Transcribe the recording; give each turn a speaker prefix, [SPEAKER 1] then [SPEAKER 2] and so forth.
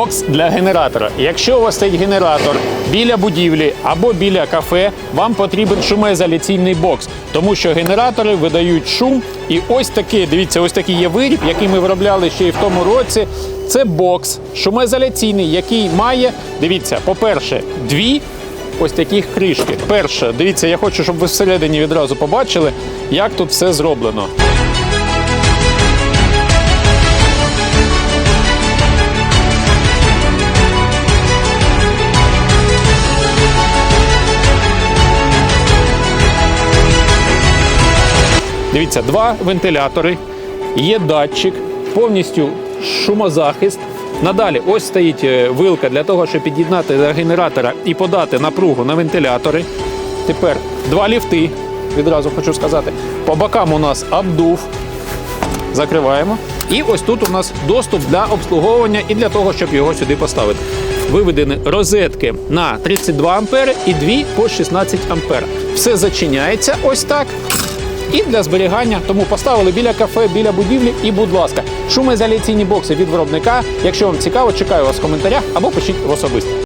[SPEAKER 1] бокс для генератора. Якщо у вас стоїть генератор біля будівлі або біля кафе, вам потрібен шумоізоляційний бокс, тому що генератори видають шум. І ось такий, дивіться, ось такий є виріб, який ми виробляли ще й в тому році. Це бокс шумоізоляційний, який має, дивіться, по-перше, дві ось таких кришки. Перше, дивіться, я хочу, щоб ви всередині відразу побачили, як тут все зроблено. Дивіться, два вентилятори, є датчик, повністю шумозахист. Надалі ось стоїть е, вилка для того, щоб під'єднати до генератора і подати напругу на вентилятори. Тепер два ліфти, відразу хочу сказати. По бокам у нас обдув. Закриваємо. І ось тут у нас доступ для обслуговування і для того, щоб його сюди поставити. Виведені розетки на 32 ампери і дві по 16 ампер. Все зачиняється ось так. І для зберігання тому поставили біля кафе, біля будівлі. І, будь ласка, шумоізоляційні бокси від виробника. Якщо вам цікаво, чекаю вас в коментарях або пишіть в особисто.